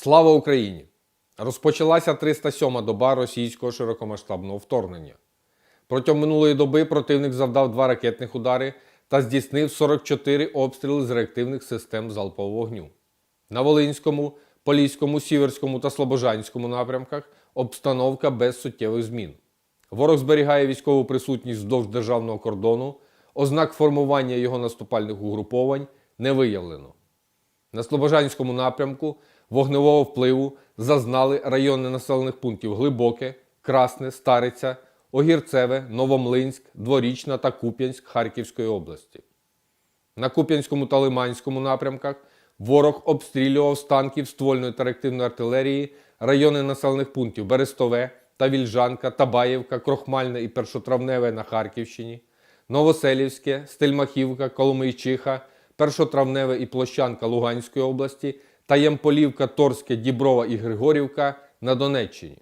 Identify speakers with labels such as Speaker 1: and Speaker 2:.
Speaker 1: Слава Україні! Розпочалася 307-ма доба російського широкомасштабного вторгнення. Протягом минулої доби противник завдав два ракетних удари та здійснив 44 обстріли з реактивних систем залпового вогню. На Волинському, Поліському, Сіверському та Слобожанському напрямках обстановка без суттєвих змін. Ворог зберігає військову присутність вздовж державного кордону, ознак формування його наступальних угруповань не виявлено. На Слобожанському напрямку вогневого впливу зазнали райони населених пунктів Глибоке, Красне, Стариця, Огірцеве, Новомлинськ, Дворічна та Куп'янськ Харківської області. На Куп'янському та Лиманському напрямках ворог обстрілював з танків ствольної та реактивної артилерії райони населених пунктів Берестове та Вільжанка, Табаєвка, Крохмальне і Першотравневе на Харківщині, Новоселівське, Стельмахівка, Коломийчиха, Першотравневе і Площанка Луганської області та Ямполівка, Торське, Діброва і Григорівка на Донеччині.